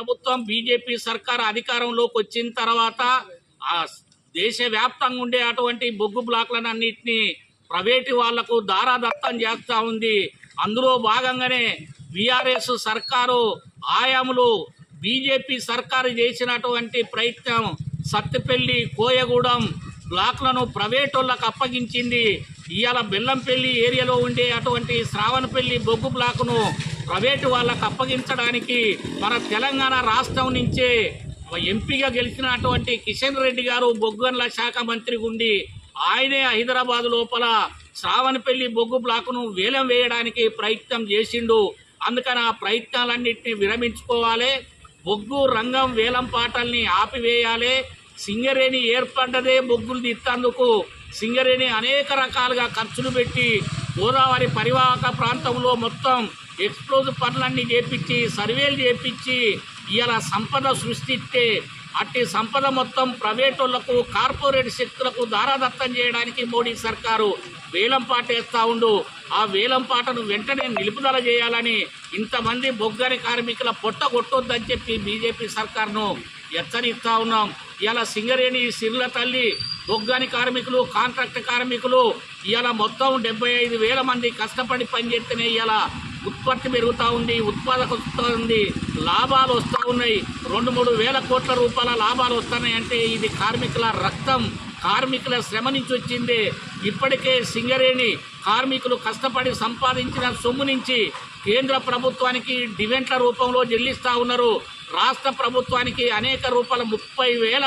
ప్రభుత్వం బీజేపీ సర్కార్ అధికారంలోకి వచ్చిన తర్వాత ఆ దేశవ్యాప్తంగా ఉండే అటువంటి బొగ్గు బ్లాక్లను అన్నింటినీ ప్రైవేటు వాళ్ళకు దారాదత్తం చేస్తూ ఉంది. అందులో భాగంగానే బీఆర్ఎస్ సర్కారు ఆయాములు బీజేపీ సర్కారు చేసినటువంటి ప్రయత్నం సత్తుపల్లి కోయగూడెం బ్లాక్లను ప్రైవేటోళ్ళకు అప్పగించింది. ఇవాళ బెల్లంపల్లి ఏరియాలో ఉండే అటువంటి శ్రావణపల్లి బొగ్గు బ్లాక్ను ప్రైవేటు వాళ్ళకు అప్పగించడానికి మన తెలంగాణ రాష్ట్రం నుంచే ఎంపీగా గెలిచినటువంటి కిషన్ రెడ్డి గారు బొగ్గన్ల శాఖ మంత్రి ఉండి ఆయనే హైదరాబాద్ లోపల శ్రావణపల్లి బొగ్గు బ్లాకును వేలం వేయడానికి ప్రయత్నం చేసిండు. అందుకని ఆ ప్రయత్నాలన్నింటినీ విరమించుకోవాలి. బొగ్గు రంగం వేలం పాటల్ని ఆపివేయాలి. సింగరేణి ఏర్పడ్డదే బొగ్గులు తీస్తందుకు సింగరేణి అనేక రకాలుగా ఖర్చులు పెట్టి గోదావరి పరివాహక ప్రాంతంలో మొత్తం ఎక్స్ప్లోజ్ పనులన్నీ చేపించి సర్వేలు చేపించి ఇలా సంపద సృష్టిస్తే అట్టి సంపద మొత్తం ప్రైవేటులకు కార్పొరేట్ శక్తులకు దారాదత్తం చేయడానికి మోడీ సర్కారు వేలం పాట వేస్తా ఉండు. ఆ వేలం పాటను వెంటనే నిలుపుదల చేయాలని ఇంతమంది బొగ్గని కార్మికుల పొట్ట కొట్టొద్దని చెప్పి బీజేపీ సర్కార్ను హెచ్చరిస్తూ ఉన్నాం. ఇలా సింగరేణి సిర్ల తల్లి బొగ్గని కార్మికులు కాంట్రాక్ట్ కార్మికులు ఇలా మొత్తం డెబ్బై ఐదు వేల మంది కష్టపడి పనిచేస్తేనే ఇలా ఉత్పత్తి పెరుగుతూ ఉంది ఉత్పాదక వస్తూ ఉంది లాభాలు వస్తూ ఉన్నాయి. రెండు మూడు వేల కోట్ల రూపాయల లాభాలు వస్తున్నాయి అంటే ఇది కార్మికుల రక్తం. కార్మికుల శ్రమ నుంచి వచ్చింది. ఇప్పటికే సింగరేణి కార్మికులు కష్టపడి సంపాదించిన సొమ్ము నుంచి కేంద్ర ప్రభుత్వానికి డివెంట్ల రూపంలో చెల్లిస్తూ ఉన్నారు. రాష్ట్ర ప్రభుత్వానికి అనేక రూపాయల ముప్పై వేల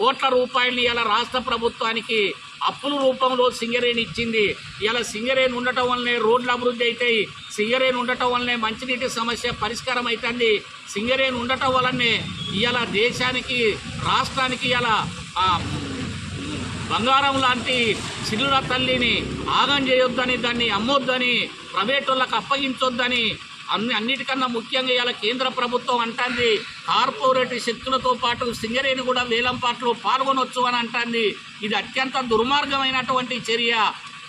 కోట్ల రూపాయలని ఇలా రాష్ట్ర ప్రభుత్వానికి అప్పుల రూపంలో సింగరేణి ఇచ్చింది. ఇలా సింగరేణి ఉండటం వల్లనే రోడ్లు అభివృద్ధి అవుతాయి సింగరేణి ఉండటం వల్లనే మంచినీటి సమస్య పరిష్కారం అవుతుంది సింగరేణి ఉండటం వల్లనే ఇలా దేశానికి రాష్ట్రానికి ఇలా బంగారం లాంటి చిల్లుల తల్లిని ఆగం చేయొద్దని దాన్ని అమ్మొద్దని ప్రైవేట్ వాళ్ళకి అప్పగించొద్దని అన్ని అన్నిటికన్నా ముఖ్యంగా ఇలా కేంద్ర ప్రభుత్వం అంటుంది కార్పొరేట్ శక్తులతో పాటు సింగరేణి కూడా వేలం పాటలో పాల్గొనొచ్చు అని అంటుంది. ఇది అత్యంత దుర్మార్గమైనటువంటి చర్య.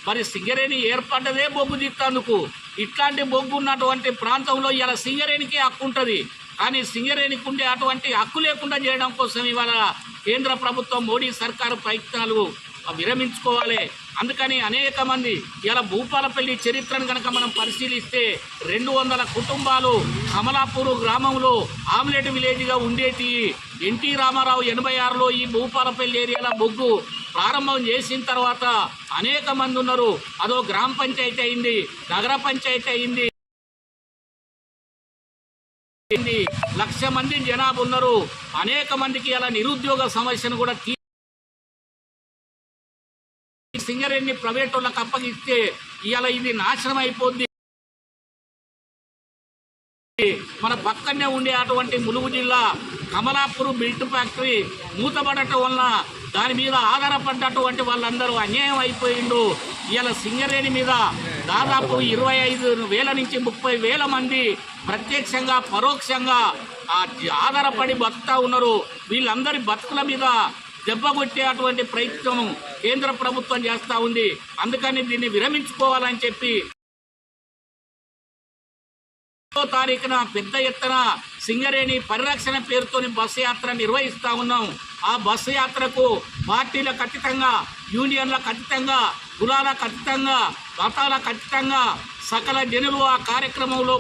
మరి సింగరేణి ఏర్పడ్డదే బొగ్గు దిక్తందుకు ఇట్లాంటి బొగ్గు ఉన్నటువంటి ప్రాంతంలో ఇలా సింగరేణికి హక్కు ఉంటుంది. కానీ సింగరేణికి ఉండే అటువంటి హక్కు లేకుండా చేయడం కోసం ఇవాళ కేంద్ర ప్రభుత్వం మోడీ సర్కారు ప్రయత్నాలు విరమించుకోవాలి. అందుకని అనేక మంది ఇలా భూపాలపల్లి చరిత్రను కనుక మనం పరిశీలిస్తే రెండు వందల కుటుంబాలు కమలాపూర్ గ్రామంలో ఆమ్లెట్ విలేజ్గా ఉండేటి ఎన్టీ రామారావు ఎనభై ఆరులో ఈ భూపాలపల్లి ఏరియాలో బొగ్గు ప్రారంభం చేసిన తర్వాత అనేక మంది ఉన్నారు అదో గ్రామ పంచాయతీ అయింది నగర పంచాయతీ అయింది అయింది. లక్ష మంది జనాభా ఉన్నారు అనేక మందికి అలా నిరుద్యోగ సమస్యను కూడా తీ సింగరేణి ప్రైవేట్ వాళ్ళకి అప్పగిస్తే ఇవాళ ఇది నాశనం అయిపోద్ది. మన పక్కనే ఉండే అటువంటి ములుగు జిల్లా కమలాపూర్ బిల్ట్ ఫ్యాక్టరీ మూతపడటం వలన దాని మీద ఆధారపడ్డటువంటి వాళ్ళందరూ అన్యాయం అయిపోయిండు ఇవాళ సింగరేణి మీద దాదాపు ఇరవై ఐదు వేల నుంచి ముప్పై వేల మంది ప్రత్యక్షంగా పరోక్షంగా ఆధారపడి బతుకుతా ఉన్నారు. వీళ్ళందరి బతుకుల మీద దెబ్బ కొట్టే అటువంటి ప్రయత్నం కేంద్ర ప్రభుత్వం చేస్తూ ఉంది. అందుకని దీన్ని విరమించుకోవాలని చెప్పి తారీఖున పెద్ద ఎత్తున సింగరేణి పరిరక్షణ పేరుతోని బస్సు యాత్ర నిర్వహిస్తా ఉన్నాం. ఆ బస్సు యాత్రకు పార్టీల ఖచ్చితంగా యూనియన్ల ఖచ్చితంగా కులాల ఖచ్చితంగా మతాల ఖచ్చితంగా సకల జనులు ఆ కార్యక్రమంలో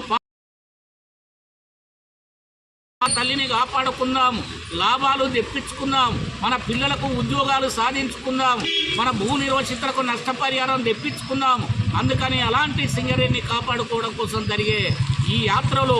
తల్లిని కాపాడుకుందాం లాభాలు తెప్పించుకుందాం మన పిల్లలకు ఉద్యోగాలు సాధించుకుందాం మన భూ నిర్వచితులకు నష్టపరిహారం తెప్పించుకుందాం అందుకని అలాంటి సింగరేణిని కాపాడుకోవడం కోసం జరిగే ఈ యాత్రలో